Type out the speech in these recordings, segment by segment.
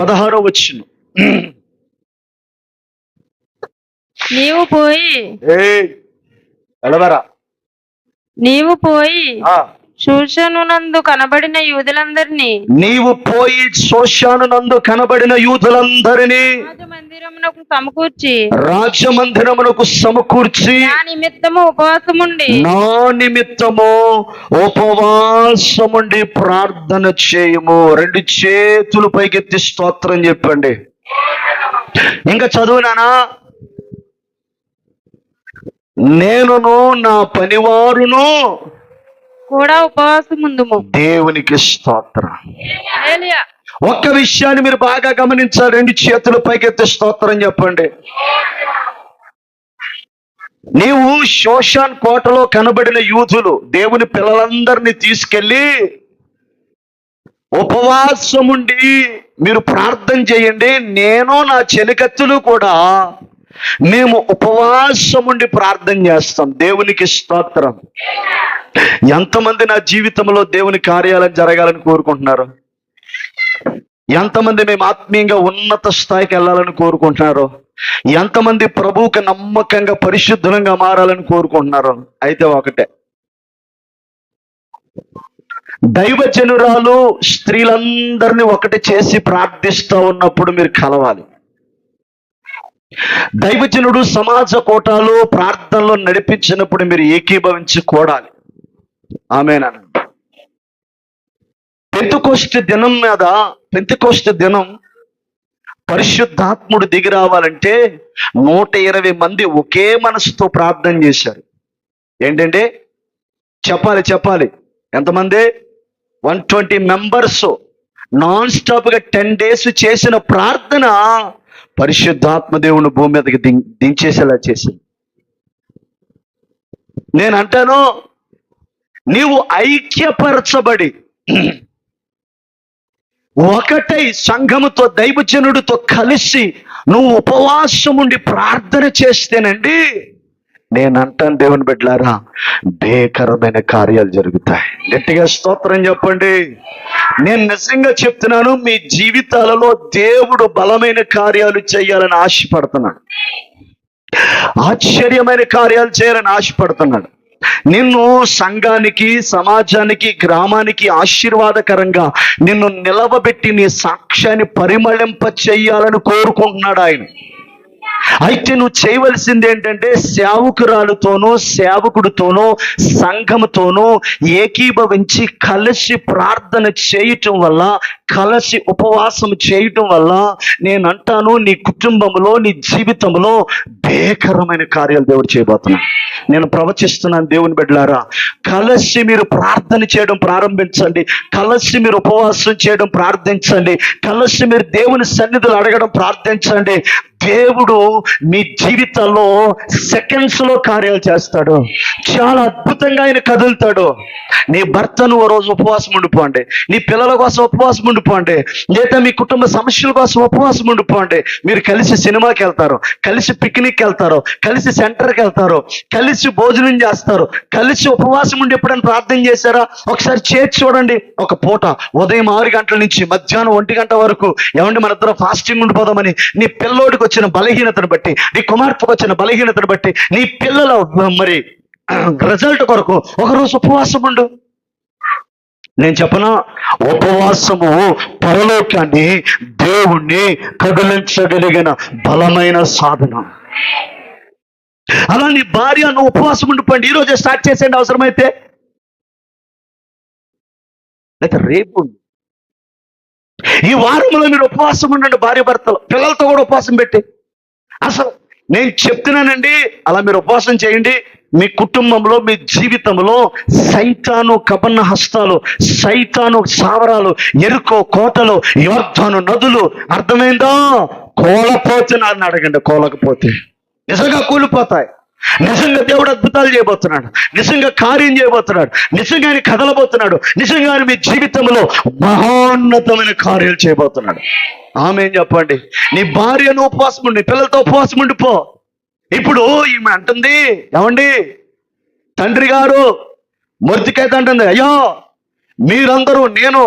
పదహారో వచ్చిన నీవు పోయి నీవు పోయి శూషనునందు కనబడిన యూదులందరినీ నీవు పోయి శోషాను నందు కనబడిన యూదులందరినీ మందిరమునకు సమకూర్చి. రాజమందిరమునకు సమకూర్చి. నా నిమిత్తము ఉపవాసముండి. నా నిమిత్తము ఉపవాసముండి ప్రార్థన చేయము. రెండు చేతులు పైకెత్తి స్తోత్రం చెప్పండి. ఇంకా చదువునానా నేనును నా పనివారును కూడా ఉపవాసముందుము. దేవునికి స్తోత్రం. ఒక్క విషయాన్ని మీరు బాగా గమనించాలి. రెండు చేతులు పైకెత్తి స్తోత్రం చెప్పండి. నీవు శోషాన్ కోటలో కనబడిన యూదులు దేవుని పిల్లలందరినీ తీసుకెళ్ళి ఉపవాసముండి మీరు ప్రార్థన చేయండి. నేను నా చెలికత్తులు కూడా మేము ఉపవాసముండి ప్రార్థన చేస్తాం. దేవునికి స్తోత్రం. ఎంతమంది నా జీవితంలో దేవుని కార్యాలను జరగాలని కోరుకుంటున్నారు? ఎంతమంది మేము ఆత్మీయంగా ఉన్నత స్థాయికి వెళ్ళాలని కోరుకుంటున్నారో ఎంతమంది ప్రభువుకి నమ్మకంగా పరిశుద్ధంగా మారాలని కోరుకుంటున్నారో అయితే ఒకటే. దైవజనురాలు స్త్రీలందరినీ ఒకటి చేసి ప్రార్థిస్తూ ఉన్నప్పుడు మీరు కలవాలి. దైవజనుడు సమాజ కోటాలు ప్రార్థనలో నడిపించినప్పుడు మీరు ఏకీభవించి కూడాలి ఆమెనండి పెంతుకోష్టి దినం మీద పెంతుకోష్టి దినం పరిశుద్ధాత్ముడు దిగి రావాలంటే నూట ఇరవై మంది ఒకే మనసుతో ప్రార్థన చేశారు. ఏంటంటే? చెప్పాలి చెప్పాలి. ఎంతమంది? One twenty members. నాన్ స్టాప్గా టెన్ డేస్ చేసిన ప్రార్థన పరిశుద్ధాత్మ దేవుని భూమి మీదకి దించేసేలా చేసింది. నేను అంటాను నీవు ఐక్యపరచబడి ఒకటై సంఘముతో దైవజనుడితో కలిసి నువ్వు ఉపవాసం ఉండి ప్రార్థన చేస్తేనండి నేను అంటాను దేవుని బిడ్డలారా భేకరమైన కార్యాలు జరుగుతాయి. గట్టిగా స్తోత్రం చెప్పండి. నేను నిజంగా చెప్తున్నాను మీ జీవితాలలో దేవుడు బలమైన కార్యాలు చేయాలని ఆశపడుతున్నాడు. ఆశ్చర్యమైన కార్యాలు చేయాలని ఆశపడుతున్నాడు. నిన్ను సంఘానికి సమాజానికి గ్రామానికి ఆశీర్వాదకరంగా నిన్ను నిలవబెట్టి నీ సాక్ష్యాన్ని పరిమళింప చెయ్యాలని కోరుకుంటున్నాడు ఆయన. అయితే నువ్వు చేయవలసింది ఏంటంటే సేవకురాలతోనూ సేవకుడితోనూ సంఘముతోనూ ఏకీభవించి కలిసి ప్రార్థన చేయటం వల్ల కలిసి ఉపవాసం చేయటం వల్ల నేను అంటాను నీ కుటుంబంలో నీ జీవితంలో భేకరమైన కార్యాలు దేవుడు చేయబోతున్నాను నేను ప్రవచిస్తున్నాను దేవుని బిడ్డలారా కలిసి మీరు ప్రార్థన చేయడం ప్రారంభించండి కలిసి మీరు ఉపవాసం చేయడం ప్రార్థించండి కలిసి మీరు దేవుని సన్నిధులు అడగడం ప్రార్థించండి దేవుడు మీ జీవితంలో సెకండ్స్లో కార్యాలు చేస్తాడు. చాలా అద్భుతంగా ఆయన కదులుతాడు. నీ భర్తను ఓ రోజు ఉపవాసం ఉండిపోండి. నీ పిల్లల కోసం ఉపవాసం ఉండిపోండి. లేదా మీ కుటుంబ సమస్యల కోసం ఉపవాసం ఉండిపోండి. మీరు కలిసి సినిమాకి వెళ్తారు కలిసి పిక్నిక్ వెళ్తారు కలిసి సెంటర్కి వెళ్తారు కలిసి భోజనం చేస్తారు కలిసి ఉపవాసం ఉండి ఎప్పుడైనా ప్రార్థన చేశారా? ఒకసారి చేర్చి చూడండి. ఒక పూట ఉదయం ఆరు గంటల నుంచి మధ్యాహ్నం ఒంటి గంట వరకు. ఏమంటే మన ఇద్దరం ఫాస్టింగ్ ఉండిపోదామని. నీ పిల్లోడికి వచ్చిన బలహీనతను బట్టి నీ కుమార్తెకు వచ్చిన బలహీనతను బట్టి నీ పిల్లల మరి రిజల్ట్ కొరకు ఒకరోజు ఉపవాసం ఉండు. నేను చెప్పనా? ఉపవాసము పరలోకాన్ని దేవుణ్ణి కదిలించగలిగిన బలమైన సాధన. అలా నీ భార్య నువ్వు ఉపవాసం ఉండిపోండి ఈ రోజే స్టార్ట్ చేసేయండి అవసరమైతే. లేదా రేపు ఈ వారంలో మీరు ఉపవాసం ఉండండి భార్య భర్తలు. పిల్లలతో కూడా ఉపవాసం పెట్టి. అసలు నేను చెప్తున్నానండి అలా మీరు ఉపవాసం చేయండి. మీ కుటుంబంలో మీ జీవితంలో సైతాను కబన్న హస్తాలు సైతాను సావరాలు ఎరుకో కోటలు యోర్ధాను నదులు. అర్థమైందా? కోలపోతే నన్ను అడగండి కోలకపోతే. నిజంగా కూలిపోతాయి. నిజంగా దేవుడు అద్భుతాలు చేయబోతున్నాడు. నిజంగా కార్యం చేయబోతున్నాడు. నిజంగా ఆయన కదలబోతున్నాడు. నిజంగా మీ జీవితంలో మహోన్నతమైన కార్యాలు చేయబోతున్నాడు. ఆమె ఏం చెప్పండి? నీ భార్యను ఉపవాసం ఉండి పిల్లలతో ఉపవాసం ఉండిపో ఇప్పుడు ఈమె అంటుంది ఏమండి? తండ్రి గారు మొర్తికైతే అంటుంది అయ్యో మీరందరూ నేను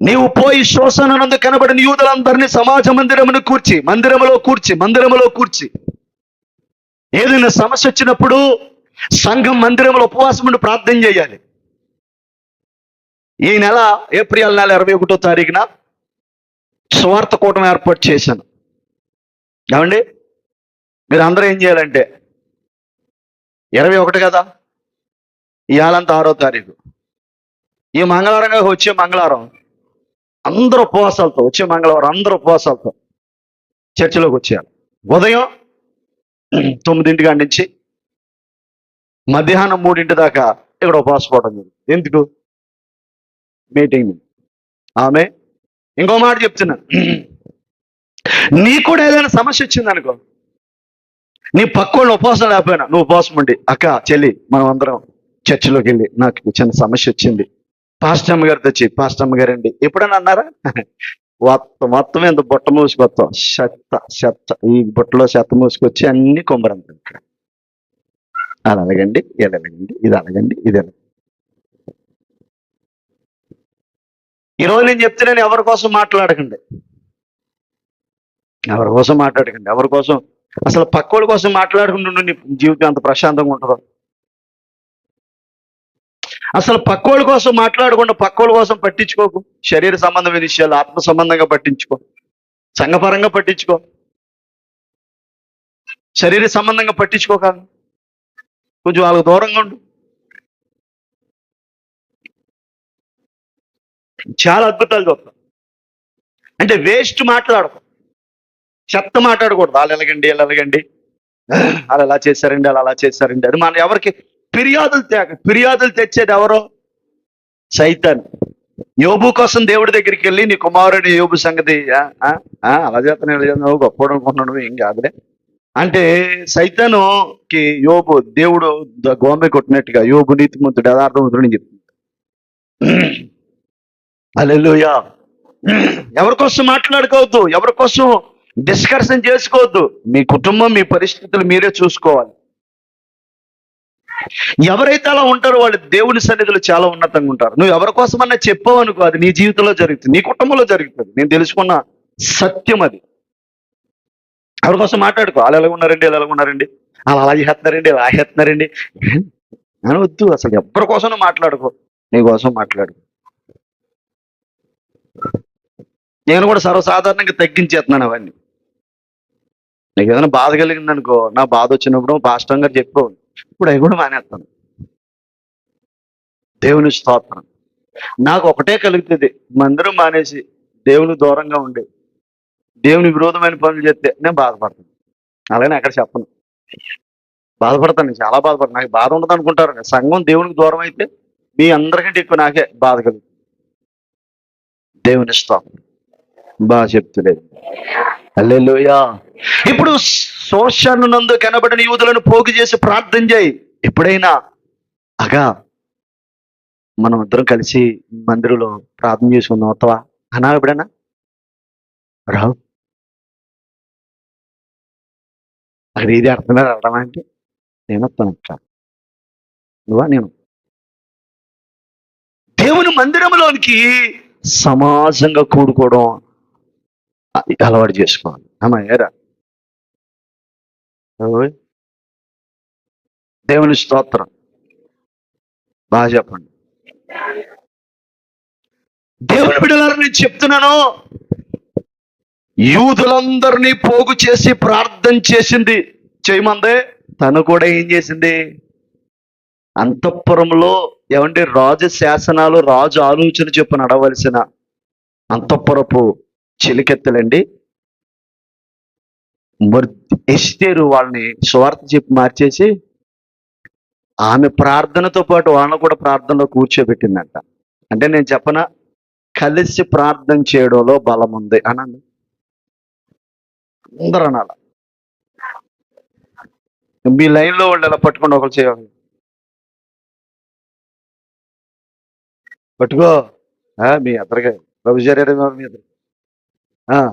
నీవు పోయి శోషణనందు కనబడిన యూదులందరినీ సమాజ మందిరమును కూర్చి మందిరములో కూర్చి మందిరములో కూర్చి ఏదైనా సమస్య వచ్చినప్పుడు సంఘం మందిరంలో ఉపవాసం ఉండి ప్రార్థన చేయాలి. ఈ నెల ఏప్రిల్ నెల ఇరవై ఒకటో తారీఖున స్వార్థ కూటం ఏర్పాటు చేశాను. ఏమండి? మీరు అందరూ ఏం చేయాలంటే ఇరవై ఒకటి కదా? ఇవాళంతా ఆరో తారీఖు. ఈ మంగళవారంగా వచ్చే మంగళవారం అందరూ ఉపవాసాలతో వచ్చే మంగళవారం అందరూ ఉపవాసాలతో చర్చిలోకి వచ్చేయాలి. ఉదయం తొమ్మిదింటి కాడి నుంచి మధ్యాహ్నం మూడింటి దాకా ఇక్కడ ఉపవాసం పోవడం ఎందుకు? మీటింగ్. ఆమె ఇంకో మాట చెప్తున్నా. నీకు కూడా ఏదైనా సమస్య వచ్చింది అనుకో. నీ పక్కోళ్ళు ఉపవాసం లేకపోయినా నువ్వు ఉపవాసం ఉండి అక్క చెల్లి మనం అందరం చర్చిలోకి వెళ్ళి నాకు చిన్న సమస్య వచ్చింది. పాస్టమ్మ గారితో వచ్చి పాస్టమ్మ గారండి ఎప్పుడైనా అన్నారా? మొత్తం మొత్తం ఎంత బుట్ట మూసుకొస్తాం. చెత్త చెత్త. ఈ బుట్టలో చెత్త మూసుకొచ్చి అన్ని కొమ్మరంత ఇక్కడ అలా అలాగండి ఇది అలగండి ఇది అలగండి ఇది అలగండి. ఈరోజు నేను చెప్తున్నాను ఎవరి కోసం మాట్లాడకండి. ఎవరి కోసం మాట్లాడకండి. ఎవరి కోసం? అసలు పక్కోళ్ళ కోసం మాట్లాడుకుంటుండే నీ జీవితం అంత ప్రశాంతంగా ఉంటుందో. అసలు పక్కోళ్ళ కోసం మాట్లాడకుండా పక్కోళ్ళ కోసం పట్టించుకోకు. శరీర సంబంధమైన విషయాలు ఆత్మ సంబంధంగా పట్టించుకో. సంఘపరంగా పట్టించుకో. శరీర సంబంధంగా పట్టించుకోక కొంచెం వాళ్ళకు దూరంగా ఉండు. చాలా అద్భుతాలు చూస్తాం. అంటే వేస్ట్ మాట్లాడకు. చెత్త మాట్లాడకూడదు. వాళ్ళు ఎలాగండి వాళ్ళు ఎలాగండి? వాళ్ళు ఎలా చేశారండి వాళ్ళు అలా చేశారండి. అది మన ఎవరికి ఫిర్యాదులు తేక ఫిర్యాదులు తెచ్చేది ఎవరో? సైతాన్. యోబు కోసం దేవుడి దగ్గరికి వెళ్ళి నీ కుమారుడి యోబు సంగతి అలా చేస్తాను ఇలా నువ్వు గొప్పడు అనుకుంటున్నాడు ఏం కాదులే. అంటే సైతానుకి యోబు దేవుడు గోమె కొట్టినట్టుగా యోబు నీతిమంతుడు యథార్థవంతుడు అని చెప్తుంది అల్లెలుయా ఎవరి కోసం మాట్లాడుకోవద్దు ఎవరి కోసం డిస్కషన్ చేసుకోవద్దు. మీ కుటుంబం మీ పరిస్థితులు మీరే చూసుకోవాలి. ఎవరైతే అలా ఉంటారో వాళ్ళు దేవుని సన్నిధిలో చాలా ఉన్నతంగా ఉంటారు. నువ్వు ఎవరి కోసమన్నా చెప్పావు అనుకో అది నీ జీవితంలో జరుగుతుంది. నీ కుటుంబంలో జరుగుతుంది. నేను తెలుసుకున్న సత్యం అది. ఎవరి కోసం మాట్లాడుకో? వాళ్ళు ఎలా ఉన్నారండి? ఎలా ఉన్నారండి? వాళ్ళు అలా చేస్తున్నారండి? ఇలా చేస్తున్నారండి? అని వద్దు అసలు. ఎవరి కోసం మాట్లాడుకో. నీ కోసం మాట్లాడుకో. నేను కూడా సర్వసాధారణంగా తగ్గించేస్తున్నాను అవన్నీ. నీకు ఏదైనా బాధ కలిగిందనుకో నా బాధ వచ్చినప్పుడు పాస్టర్ గారు చెప్పావు ఇప్పుడు అవి కూడా మానేస్తాను. దేవుని స్తోత్రం. నాకు ఒకటే కలుగుతుంది. మందిరం మానేసి దేవుని దూరంగా ఉండి దేవుని విరోధమైన పనులు చేస్తే నేను బాధపడతాను. అలాగే అక్కడ చెప్పను. బాధపడతాను. నేను చాలా బాధపడతాను. నాకు బాధ ఉండదు అనుకుంటారు. సంఘం దేవునికి దూరం అయితే మీ అందరికంటే ఎక్కువ నాకే బాధ కలుగుతుంది. దేవుని స్తోత్రం. బాగా చెప్తులేదు. హల్లెలూయా. ఇప్పుడు శోషను నందు కనబడిన యూదులను పోగు చేసి ప్రార్థన చేయి. ఎప్పుడైనా అగా మనం ఇద్దరం కలిసి మందిరంలో ప్రార్థన చేసుకుందాం వస్తావా అన్నా ఎప్పుడైనా? రావు. అక్కడ ఇది అర్థమే రావడమా అంటే నేను వస్తాను నువ్వా నేను? దేవుని మందిరంలోనికి సమాజంగా కూడుకోవడం అలవాటు చేసుకోవాలి. అమ్మా ఏరా? దేవుని స్తోత్రం. బాగా చెప్పండి. దేవుని బిడ్డలారు నేను చెప్తున్నాను. యూదులందరినీ పోగు చేసి ప్రార్థన చేసింది చేయమందే? తను కూడా ఏం చేసింది? అంతఃపురంలో ఏమంటే రాజు శాసనాలు రాజు ఆలోచన చెప్పు నడవలసిన అంతఃపురపు చిలికెత్తలండి. ఎస్టేరు వాళ్ళని స్వార్థ చెప్పి మార్చేసి ఆమె ప్రార్థనతో పాటు వాళ్ళని కూడా ప్రార్థనలో కూర్చోబెట్టిందంట. అంటే నేను చెప్పన? కలిసి ప్రార్థన చేయడంలో బలం ఉంది అనండి. అందరూ అనాల. మీ లైన్లో వాళ్ళు ఎలా పట్టుకొని ఒకరు చేయాలి. పట్టుకో. మీ మీ అద్దరిగా రవిచార్య మీ ஆஹ்